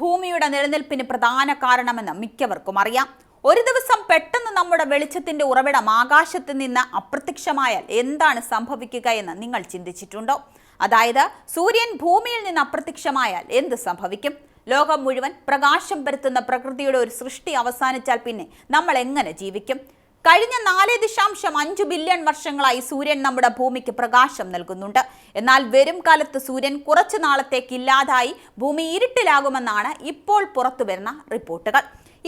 ഭൂമിയുടെ നിലനിൽപ്പിന് പ്രധാന കാരണമെന്ന് മിക്കവർക്കും അറിയാം. ഒരു ദിവസം പെട്ടെന്ന് നമ്മുടെ വെളിച്ചത്തിന്റെ ഉറവിടം ആകാശത്ത് നിന്ന് അപ്രത്യക്ഷമായാൽ എന്താണ് സംഭവിക്കുക എന്ന് നിങ്ങൾ ചിന്തിച്ചിട്ടുണ്ടോ? അതായത് സൂര്യൻ ഭൂമിയിൽ നിന്ന് അപ്രത്യക്ഷമായാൽ എന്ത് സംഭവിക്കും? ലോകം മുഴുവൻ പ്രകാശം പരത്തുന്ന പ്രകൃതിയുടെ ഒരു സൃഷ്ടി അവസാനിച്ചാൽ പിന്നെ നമ്മൾ എങ്ങനെ ജീവിക്കും? കഴിഞ്ഞ നാല് ദശാംശം അഞ്ച് ബില്യൺ വർഷങ്ങളായി സൂര്യൻ നമ്മുടെ ഭൂമിക്ക് പ്രകാശം നൽകുന്നുണ്ട്. എന്നാൽ വരും കാലത്ത് സൂര്യൻ കുറച്ചു നാളത്തേക്ക് ഇല്ലാതായി ഭൂമി ഇരുട്ടിലാകുമെന്നാണ് ഇപ്പോൾ പുറത്തുവരുന്ന റിപ്പോർട്ടുകൾ.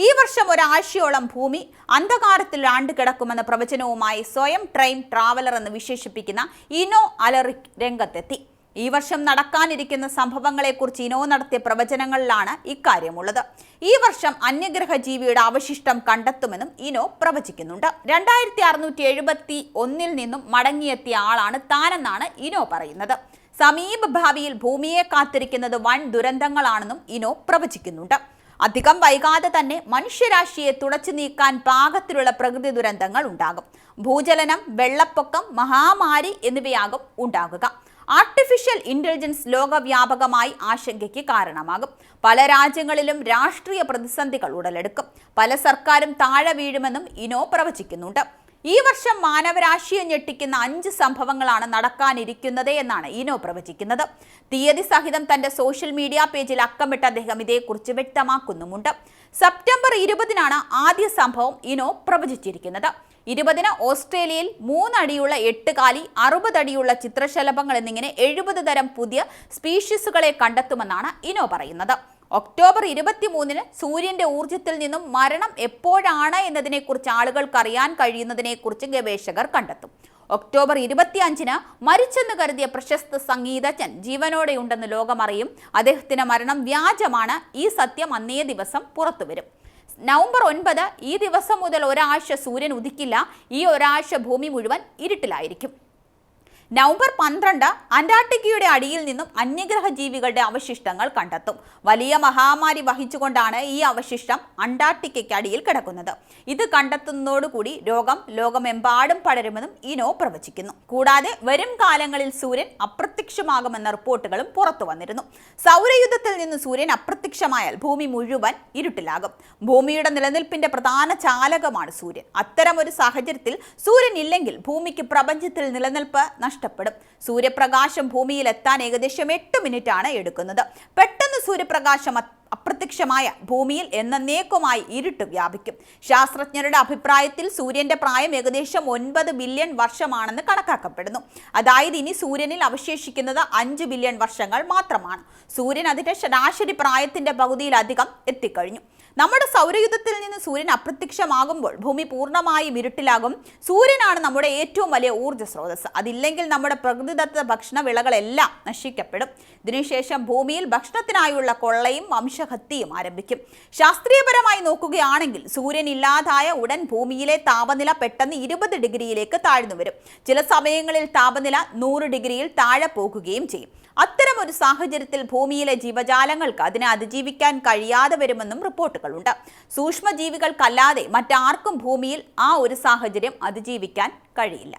ഈ വർഷം ഒരാഴ്ചയോളം ഭൂമി അന്ധകാരത്തിൽ ആണ്ടുകിടക്കുമെന്ന പ്രവചനവുമായി സ്വയം ട്രെയിൻ ട്രാവലർ എന്ന് വിശേഷിപ്പിക്കുന്ന ഇനോ അലറിക് രംഗത്തെത്തി. ഈ വർഷം നടക്കാനിരിക്കുന്ന സംഭവങ്ങളെക്കുറിച്ച് ഇനോ നടത്തിയ പ്രവചനങ്ങളിലാണ് ഇക്കാര്യമുള്ളത്. ഈ വർഷം അന്യഗ്രഹ ജീവിയുടെ അവശിഷ്ടം കണ്ടെത്തുമെന്നും ഇനോ പ്രവചിക്കുന്നുണ്ട്. രണ്ടായിരത്തി അറുന്നൂറ്റി എഴുപത്തി ഒന്നിൽ നിന്നും മടങ്ങിയെത്തിയ ആളാണ് താനെന്നാണ് ഇനോ പറയുന്നത്. സമീപ ഭാവിയിൽ ഭൂമിയെ കാത്തിരിക്കുന്നത് വൻ ദുരന്തങ്ങളാണെന്നും ഇനോ പ്രവചിക്കുന്നുണ്ട്. അധികം വൈകാതെ തന്നെ മനുഷ്യരാശിയെ തുടച്ചു നീക്കാൻ പാകത്തിലുള്ള പ്രകൃതി ദുരന്തങ്ങൾ ഉണ്ടാകും. ഭൂചലനം വെള്ളപ്പൊക്കം മഹാമാരി എന്നിവയാകും ഉണ്ടാകുക. ആർട്ടിഫിഷ്യൽ ഇന്റലിജൻസ് ലോകവ്യാപകമായി ആശങ്കയ്ക്ക് കാരണമാകും. പല രാജ്യങ്ങളിലും രാഷ്ട്രീയ പ്രതിസന്ധികൾ ഉടലെടുക്കും. പല സർക്കാരും താഴെ വീഴുമെന്നും ഇനോ പ്രവചിക്കുന്നുണ്ട്. ഈ വർഷം മാനവരാശിയെ ഞെട്ടിക്കുന്ന അഞ്ച് സംഭവങ്ങളാണ് നടക്കാനിരിക്കുന്നത് എന്നാണ് ഇനോ പ്രവചിക്കുന്നത്. തീയതി സഹിതം തന്റെ സോഷ്യൽ മീഡിയ പേജിൽ അക്കമിട്ട് അദ്ദേഹം ഇതേക്കുറിച്ച് വ്യക്തമാക്കുന്നുമുണ്ട്. സെപ്റ്റംബർ ഇരുപതിനാണ് ആദ്യ സംഭവം ഇനോ പ്രവചിച്ചിരിക്കുന്നത്. ഇരുപതിന് ഓസ്ട്രേലിയയിൽ മൂന്നടിയുള്ള എട്ടുകാലി അറുപതടിയുള്ള ചിത്രശലഭങ്ങൾ എന്നിങ്ങനെ എഴുപത് തരം പുതിയ സ്പീഷീസുകളെ കണ്ടെത്തുമെന്നാണ് ഇനോ പറയുന്നത്. ഒക്ടോബർ ഇരുപത്തിമൂന്നിന് സൂര്യന്റെ ഊർജത്തിൽ നിന്നും മരണം എപ്പോഴാണ് എന്നതിനെക്കുറിച്ച് ആളുകൾക്ക് അറിയാൻ കഴിയുന്നതിനെക്കുറിച്ച് ഗവേഷകർ കണ്ടെത്തും. ഒക്ടോബർ ഇരുപത്തിയഞ്ചിന് മരിച്ചെന്ന് കരുതിയ പ്രശസ്ത സംഗീതജ്ഞൻ ജീവനോടെയുണ്ടെന്ന് ലോകമറിയും. അദ്ദേഹത്തിന്റെ മരണം വ്യാജമാണ്. ഈ സത്യം അന്നേ ദിവസം പുറത്തുവരും. നവംബർ ഒൻപത് ഈ ദിവസം മുതൽ ഒരാഴ്ച സൂര്യൻ ഉദിക്കില്ല. ഈ ഒരാഴ്ച ഭൂമി മുഴുവൻ ഇരുട്ടിലായിരിക്കും. നവംബർ പന്ത്രണ്ട് അന്റാർട്ടിക്കയുടെ അടിയിൽ നിന്നും അന്യഗ്രഹ ജീവികളുടെ അവശിഷ്ടങ്ങൾ കണ്ടെത്തും. വലിയ മഹാമാരി വഹിച്ചുകൊണ്ടാണ് ഈ അവശിഷ്ടം അന്റാർട്ടിക്കയ്ക്ക് അടിയിൽ കിടക്കുന്നത്. ഇത് കണ്ടെത്തുന്നതോടുകൂടി രോഗം ലോകമെമ്പാടും പടരുമെന്നും ഇനോ പ്രവചിക്കുന്നു. കൂടാതെ വരും കാലങ്ങളിൽ സൂര്യൻ അപ്രത്യക്ഷമാകുമെന്ന റിപ്പോർട്ടുകളും പുറത്തു വന്നിരുന്നു. സൗരയുദ്ധത്തിൽ നിന്ന് സൂര്യൻ അപ്രത്യക്ഷമായാൽ ഭൂമി മുഴുവൻ ഇരുട്ടിലാകും. ഭൂമിയുടെ നിലനിൽപ്പിന്റെ പ്രധാന ചാലകമാണ് സൂര്യൻ. അത്തരം ഒരു സാഹചര്യത്തിൽ സൂര്യൻ ഇല്ലെങ്കിൽ ഭൂമിക്ക് പ്രപഞ്ചത്തിൽ നിലനിൽപ്പ് നഷ്ടപ്പെടും. സൂര്യപ്രകാശം ഭൂമിയിൽ എത്താൻ ഏകദേശം എട്ട് മിനിറ്റ് ആണ് എടുക്കുന്നത്. പെട്ടെന്ന് സൂര്യപ്രകാശം അപ്രത്യക്ഷമായ ഭൂമിയിൽ എന്നേക്കുമായി ഇരുട്ട് വ്യാപിക്കും. ശാസ്ത്രജ്ഞരുടെ അഭിപ്രായത്തിൽ സൂര്യന്റെ പ്രായം ഏകദേശം ഒൻപത് ബില്യൺ വർഷമാണെന്ന് കണക്കാക്കപ്പെടുന്നു. അതായത് ഇനി സൂര്യനിൽ അവശേഷിക്കുന്നത് അഞ്ച് ബില്യൺ വർഷങ്ങൾ മാത്രമാണ്. സൂര്യൻ അതിന്റെ ശരാശരി പ്രായത്തിന്റെ പകുതിയിലധികം എത്തിക്കഴിഞ്ഞു. നമ്മുടെ സൗരയുദ്ധത്തിൽ നിന്ന് സൂര്യൻ അപ്രത്യക്ഷമാകുമ്പോൾ ഭൂമി പൂർണമായും ഇരുട്ടിലാകും. സൂര്യനാണ് നമ്മുടെ ഏറ്റവും വലിയ ഊർജ സ്രോതസ് അതില്ലെങ്കിൽ നമ്മുടെ പ്രകൃതിദത്ത ഭക്ഷണ വിളകളെല്ലാം നശിക്കപ്പെടും. ഇതിനുശേഷം ഭൂമിയിൽ ഭക്ഷണത്തിനായുള്ള കൊള്ളയും വംശഹത്യയും ആരംഭിക്കും. ശാസ്ത്രീയപരമായി നോക്കുകയാണെങ്കിൽ സൂര്യൻ ഇല്ലാതായ ഉടൻ ഭൂമിയിലെ താപനില പെട്ടെന്ന് ഇരുപത് ഡിഗ്രിയിലേക്ക് താഴ്ന്നു വരും. ചില സമയങ്ങളിൽ താപനില നൂറ് ഡിഗ്രിയിൽ താഴെ പോകുകയും ചെയ്യും. അത്തരം ഒരു സാഹചര്യത്തിൽ ഭൂമിയിലെ ജീവജാലങ്ങൾക്ക് അതിനെ അതിജീവിക്കാൻ കഴിയാതെ വരുമെന്നും റിപ്പോർട്ടുകളുണ്ട്. സൂക്ഷ്മജീവികൾക്കല്ലാതെ മറ്റാർക്കും ഭൂമിയിൽ ആ ഒരു സാഹചര്യം അതിജീവിക്കാൻ കഴിയില്ല.